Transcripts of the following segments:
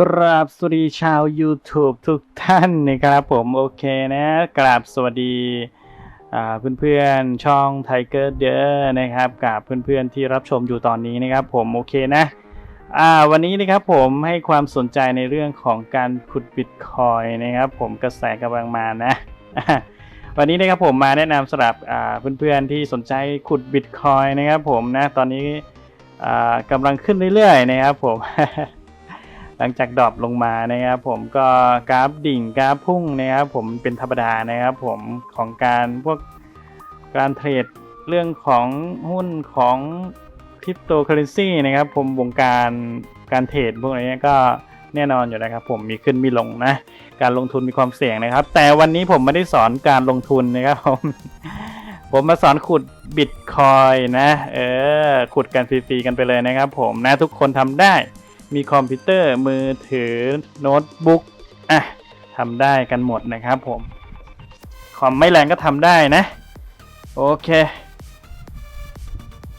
กราบสวัสดีชาว YouTube ทุกท่านนะครับผมโอเคนะกราบสวัสดีอ่าเพื่อนๆช่อง Tiger d e r นะครับกับเพื่อนๆที่รับชมอยู่ตอนนี้นะครับผมโอเคนะวันนี้นะครับผมให้ความสนใจในเรื่องของการขุดบิตคอยนะครับผมกระแสกำลังมานะวันนี้นะครับผมมาแนะนำสำหรับอ่าเพื่อนๆที่สนใจขุดบิตคอยนะครับผมนะตอนนี้กำลังขึ้นเรื่อยๆนะครับผม หลังจากดรอปลงมานะครับผมก็กราฟดิ่งกราฟพุ่งนะครับผมเป็นธรรมดานะครับผมของการพวกการเทรดเรื่องของหุ้นของคริปโตเคอเรนซีนะครับผมวงการการเทรดพวกนี้ก็แน่นอนอยู่นะครับผมมีขึ้นมีลงนะ การลงทุนมีความเสี่ยงนะครับ แต่วันนี้ผมไม่ได้สอนการลงทุนนะครับผมผมมาสอนขุดบิตคอยนะ เออ ขุดกันฟรีๆกันไปเลยนะครับผมนะทุกคนทำได้ มีคอมพิวเตอร์มือถือโน้ตบุ๊กอะทำได้กันหมดนะครับผมคอมไม่แรงก็ทำได้นะ โอเค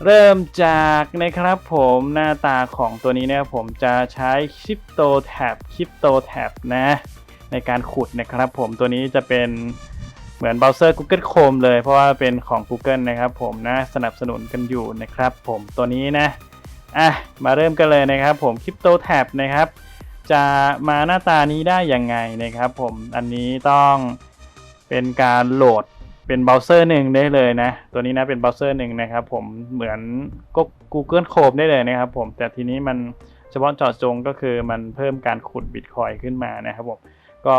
เริ่มจากนะครับผมหน้าตาของตัวนี้นะครับผมจะใช้คริปโตแท็บคริปโตแท็บนะ ในการขุดนะครับผมตัวนี้จะเป็นเหมือนเบราว์เซอร์ Google Chrome เลยเพราะว่าเป็นของ Google นะครับผมนะสนับสนุนกันอยู่นะครับผมตัวนี้นะ อะมาเริ่มกันเลยนะครับผมคริปโตแท็บนะครับ จะมาหน้าตานี้ได้ยังไงนะครับ ผมอันนี้ต้องเป็นการโหลดเป็นเบราว์เซอร์หนึ่งได้เลยนะ ตัวนี้นะเป็นเบราว์เซอร์หนึ่งนะครับ ผมเหมือนก็ Google Chrome ได้เลยนะครับ ผมแต่ทีนี้มันเฉพาะเจาะจงก็คือมันเพิ่มการขุดบิตคอยขึ้นมานะครับผมก็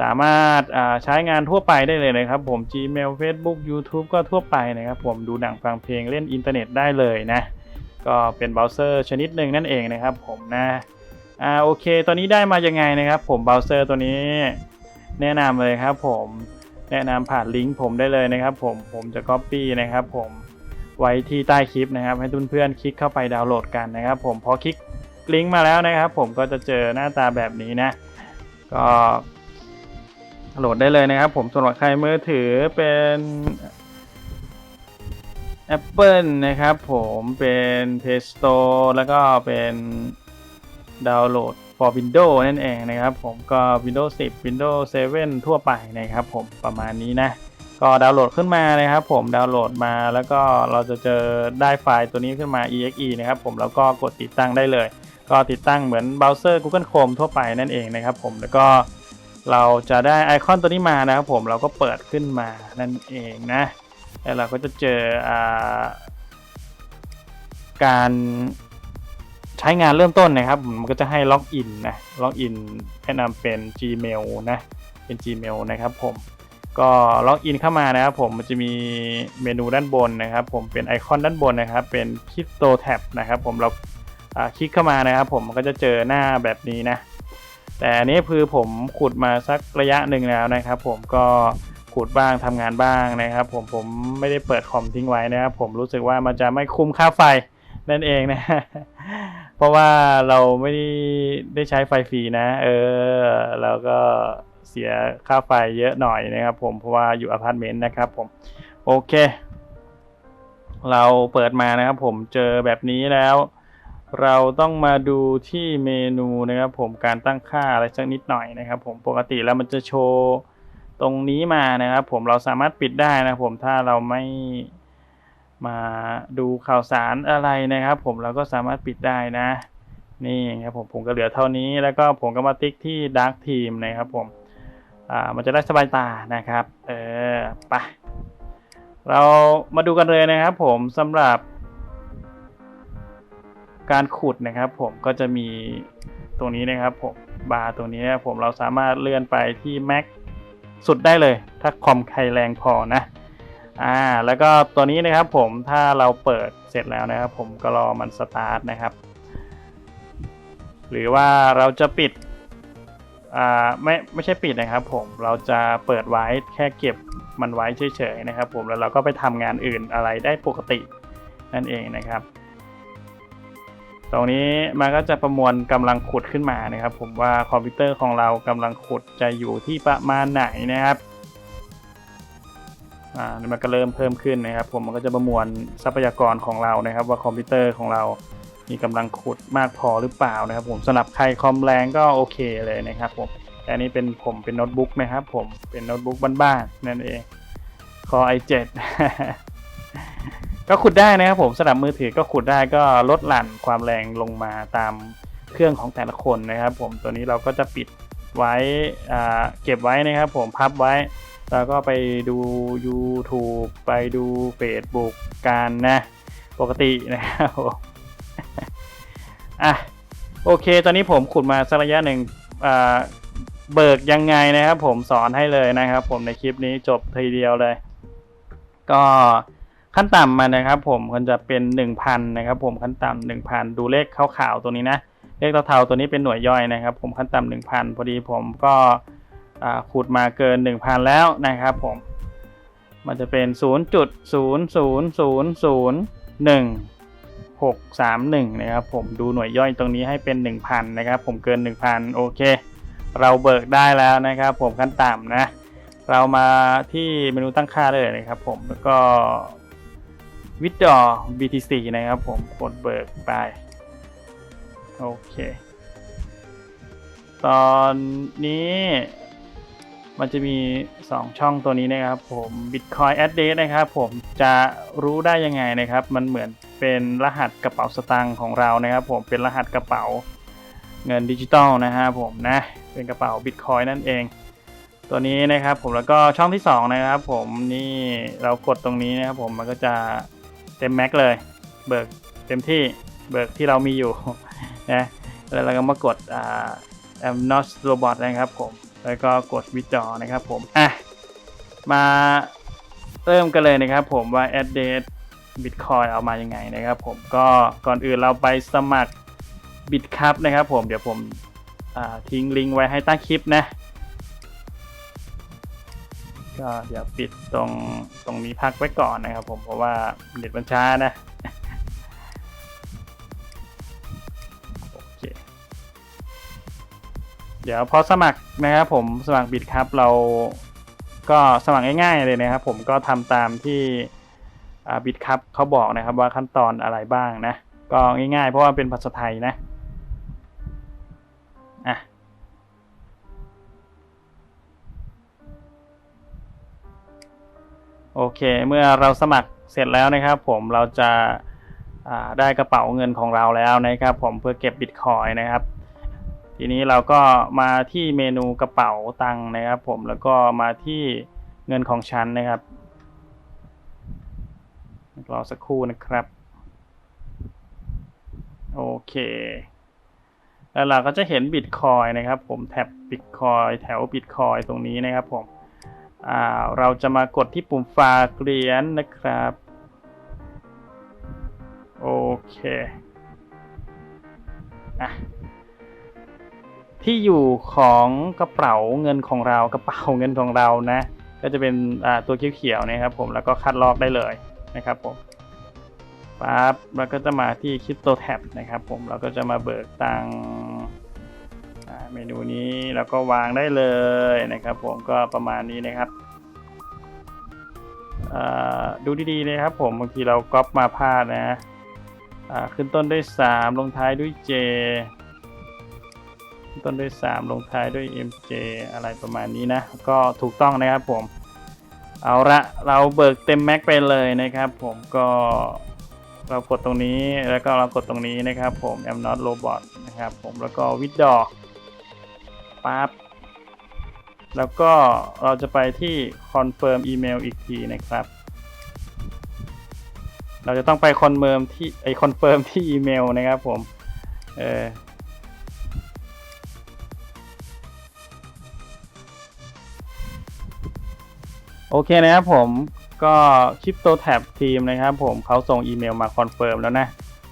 สามารถใช้งานทั่วไปได้เลยนะครับ ผม Gmail Facebook YouTube ก็ทั่วไปนะครับ ผมดูหนังฟังเพลงเล่นอินเทอร์เน็ตได้เลยนะ ก็เป็นเบราว์เซอร์ชนิดหนึ่งนั่นเองนะครับผมนะอ่าโอเคตัวนี้ได้มายังไงนะครับผมเบราว์เซอร์ตัวนี้ แนะนำเลยครับผมแนะนำผ่านลิงก์ผมได้เลยนะครับผมผมจะ Copy นะครับผมไว้ที่ใต้คลิปนะครับ ให้เพื่อนๆคลิกเข้าไปดาวน์โหลดกันนะครับผมพอคลิกลิงก์มาแล้วนะครับผมก็จะเจอหน้าตาแบบนี้นะ ก็โหลดได้เลยนะครับ ผมสำหรับใครมือถือเป็น Apple นะครับผมเป็น Play Store แล้วก็เป็นดาวน์โหลด for Windows นั่นเองนะครับผมก็ Windows 10 Windows 7 ทั่วไปนะครับผมประมาณนี้นะ ก็ดาวน์โหลดขึ้นมานะครับผมดาวน์โหลดมาแล้วก็เราจะเจอได้ไฟล์ตัวนี้ขึ้นมา exe นะครับผมแล้วก็กดติดตั้งได้เลย ก็ติดตั้งเหมือนเบราว์เซอร์ Google Chrome ทั่วไปนั่นเองนะครับผมแล้วก็เราจะได้ไอคอนตัวนี้มานะครับผมเราก็เปิดขึ้นมานั่นเองนะ แล้วเราก็จะเจออการใช้งานเริ่มต้นนะครับ มันก็จะให้ล็อกอินนะ ล็อกอินแนะนำเป็น Gmail นะ เป็น Gmail นะครับผม ก็ล็อกอินเข้ามานะครับผม มันจะมีเมนูด้านบนนะครับ ผม เป็นไอคอนด้านบนนะครับ เป็น Crypto Tab นะครับ ผม เราคลิกเข้ามานะครับ ผม มันก็จะเจอหน้าแบบนี้นะ แต่อันนี้คือผมขุดมาสักระยะหนึ่งแล้วนะครับ ผม ก็ ดบ้างทำงานบ้างนะครับ ผมผมไม่ได้เปิดคอมทิ้งไว้นะครับ ผมรู้สึกว่ามันจะไม่คุ้มค่าไฟนั่นเองนะ เพราะว่าเราไม่ได้ได้ใช้ไฟฟรีนะ เออแล้วก็เสียค่าไฟเยอะหน่อยนะครับ ผมเพราะว่าอยู่อพาร์ตเมนต์นะครับ ผมโอเค เราเปิดมานะครับ ผมเจอแบบนี้แล้วเราต้องมาดูที่เมนูนะครับผมการตั้งค่าอะไรสักนิดหน่อยนะครับ ผมปกติแล้วมันจะโชว์ ตรงนี้มานะครับ ผมเราสามารถปิดได้นะผมถ้าเราไม่มาดูข่าวสารอะไรนะครับ ผมเราก็สามารถปิดได้นะ นี่ครับผมผมก็เหลือเท่านี้ แล้วก็ผมก็มาติ๊กที่ Dark Team นะครับผมอ่ามันจะได้สบายตานะครับ เออไปเรามาดูกันเลยนะครับ ผมสำหรับ การขุดนะครับ ผมก็จะมีตรงนี้นะครับ ผมบาร์ตรงนี้นะผมเราสามารถเลื่อนไปที่ Max สุดได้เลย ถ้าคอมใครแรงพอนะอ่าแล้วก็ตัวนี้นะครับผมถ้าเราเปิดเสร็จแล้วนะครับผมก็รอมันสตาร์ทนะครับ หรือว่าเราจะปิดอ่าไม่ไม่ใช่ปิดนะครับผมเราจะเปิดไว้แค่เก็บมันไว้เฉยๆนะครับ ผมแล้วเราก็ไปทำงานอื่นอะไรได้ปกตินั่นเองนะครับ ตรงนี้มันก็จะประมวลกำลังขุดขึ้นมานะครับ ผมว่าคอมพิวเตอร์ของเรากำลังขุดจะอยู่ที่ประมาณไหนนะครับอ่ามันก็เริ่มเพิ่มขึ้นนะครับ ผมมันก็จะประมวลทรัพยากรของเรานะครับ ว่าคอมพิวเตอร์ของเรา มีกำลังขุดมากพอหรือเปล่านะครับ ผมสำหรับใครคอมแรงก็โอเคเลยนะครับผมแต่นนี้เป็นผมเป็นโน้ตบุ๊กนะครับ ผมเป็นโน้ตบุ๊กบ้านๆนั่นเองคอ i7 ก็ขุดได้นะครับผมสำหรับมือถือก็ขุดได้ก็ลดหลั่นความแรงลงมาตามเครื่องของแต่ละคนนะครับ ผมตัวนี้เราก็จะปิดไว้เก็บไว้นะครับ ผมพับไว้ แล้วก็ไปดู YouTube ไปดู Facebook กันนะ ปกตินะครับผมอะโอเค ตอนนี้ผมขุดมาสักระยะหนึ่งเบิกยังไงนะครับ ผมสอนให้เลยนะครับ ผมในคลิปนี้จบทีเดียวเลย ก็ ขั้นต่ำมันะครับ ผมมันจะเป็น 1,000 นะครับ ผมขั้นต่ำ1,000 ดูเลขขาวๆตัวนี้นะ เลขเทาๆตัวนี้เป็นหน่วยย่อยนะครับ ผมขั้นต่ำ1,000 พอดีผมก็ขุดมาเกิน 1,000 แล้วนะครับ ผม มันจะเป็น 0.00001 631นะครับ ผมดูหน่วยย่อยตรงนี้ให้เป็น 1,000 นะครับ ผมเกิน 1,000 โอเค เราเบิกได้แล้วนะครับ ผมขั้นต่ำนะ เรามาที่เมนูตั้งค่าได้เลยนะครับ ผมแล้วก็ วิดดอ BTC นะครับผมกดเบิกไปโอเค ตอนนี้มันจะมี 2 ช่องตัวนี้นะครับผม Bitcoin Address นะครับผมจะรู้ได้ยังไงนะครับ มันเหมือนเป็นรหัสกระเป๋าสตางค์ของเรานะครับผมเป็นรหัสกระเป๋าเงินดิจิตอลนะฮะผมนะเป็นกระเป๋า Bitcoin นั่นเอง ตัวนี้นะครับผมแล้วก็ช่องที่ 2 นะครับผมนี่เรากดตรงนี้นะครับผมมันก็จะ เต็มแม็กเลย เบิกเต็มที่เบิกที่เรามีอยู่นะแล้วเราก็มากดอ่า am not robot นะครับผม แล้วก็กด withdraw นะครับผม อะ มาเริ่มกันเลยนะครับผมว่า address bitcoin เอามายังไงนะครับผมก็ก่อนอื่นเราไปสมัคร bitcup นะครับผมเดี๋ยวผมทิ้งลิงก์ไว้ให้ใต้คลิปนะ ก็เดี๋ยวปิดตรงตรงนี้พักไว้ก่อนนะครับผมเพราะว่าเน็ตมันช้านะโอเคเดี๋ยวพอสมัครนะครับผมสมัครบิดครับเราก็สมัครง่ายๆเลยนะครับผมก็ทำตามที่บิดครับเขาบอกนะครับว่าขั้นตอนอะไรบ้างนะ ก็ง่ายๆ เพราะว่าเป็นภาษาไทยนะอะ โอเค เมื่อเราสมัครเสร็จแล้วนะครับ ผมเราจะาได้กระเป๋าเงินของเราแล้วนะครับ ผมเพื่อเก็บบิตคอยนะครับ ทีนี้เราก็มาที่เมนูกระเป๋าตังค์นะครับ ผมแล้วก็มาที่เงินของฉันนะครับรอสักครู่นะครับ โอเค แล้วเราก็จะเห็นบิตคอยนะครับ ผมแท็บบิตคอยแถวบิตคอยตรงนี้นะครับผม เราจะมากดที่ปุ่มฝากเหรียญนะครับ โอเคอะที่อยู่ของกระเป๋าเงินของเรากระเป๋าเงินของเรานะ ก็จะเป็นตัวเขียวๆนะครับผมแล้วก็คัดลอกได้เลยนะครับผมปั๊บแล้วก็จะมาที่คริปโตแท็บนะครับผมเราก็จะมาเบิกตังค์ เมนูนี้แล้วก็วางได้เลยนะครับ ผมก็ประมาณนี้นะครับดูดีๆนะครับผมบางทีเราก๊อปมาพลาดนะขึ้นต้นด้วย 3 ลงท้ายด้วย J ต้นด้วย 3 ลงท้ายด้วย MJ อะไรประมาณนี้นะ ก็ถูกต้องนะครับผม เอาละเราเบิกเต็มแม็กไปเลยนะครับผมก็เรากดตรงนี้แล้วก็เรากดตรงนี้นะครับผม am not robot นะครับผมแล้วก็ withdraw ปั๊บแล้วก็เราจะไปที่ confirm email อีกทีนะครับ เราจะต้องไป confirm ที่ไอ confirm ที่อีเมลนะครับผม เออโอเคนะครับผมก็คริปโตแท็บทีมนะครับผมเขาส่งอีเมลมาคอนเฟิร์มแล้วนะ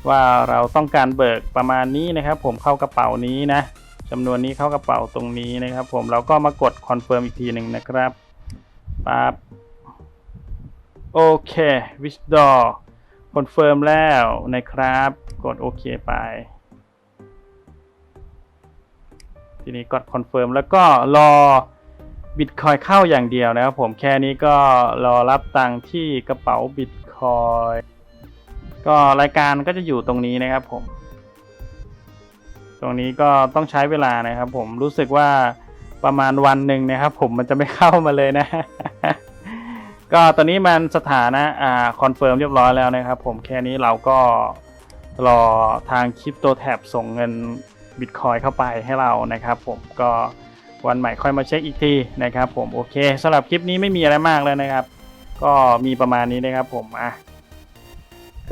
ว่าเราต้องการเบิกประมาณนี้นะครับผมเข้ากระเป๋านี้นะ จำนวนนี้เข้ากระเป๋าตรงนี้นะครับ ผมเราก็มากดคอนเฟิร์มอีกทีหนึ่งนะครับปั๊บโอเควิชดอคอนเฟิร์มแล้วนะครับ กดโอเคไป ทีนี้กดคอนเฟิร์มแล้วก็รอบิตคอยเข้าอย่างเดียวนะครับผมแค่นี้ก็รอรับตังค์ที่กระเป๋าบิตคอยก็รายการก็จะอยู่ตรงนี้นะครับผม ตรงนี้ก็ต้องใช้เวลานะครับผมรู้สึกว่าประมาณวันหนึ่งนะครับ ผมมันจะไม่เข้ามาเลยนะ ก็ตอนนี้มันสถานะอ่าคอนเฟิร์มเรียบร้อยแล้วนะครับ ผมแค่นี้เราก็รอทางคริปโตแท็บส่งเงินบิตคอยเข้าไปให้เรานะครับ ผมก็วันใหม่ค่อยมาเช็คอีกทีนะครับ ผมโอเคสำหรับคลิปนี้ไม่มีอะไรมากแล้วนะครับ ก็มีประมาณนี้นะครับ ผมอะ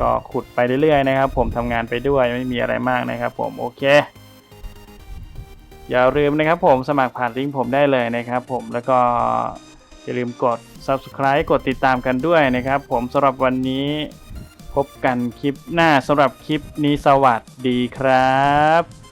ก็ขุดไปเรื่อยๆนะครับ ผมทำงานไปด้วยไม่มีอะไรมากนะครับ ผมโอเค อย่าลืมนะครับผมสมัครผ่านลิงก์ผมได้เลยนะครับผมแล้วก็อย่าลืมกด subscribe กดติดตามกันด้วยนะครับ ผมสำหรับวันนี้พบกันคลิปหน้าสำหรับคลิปนี้สวัสดีครับ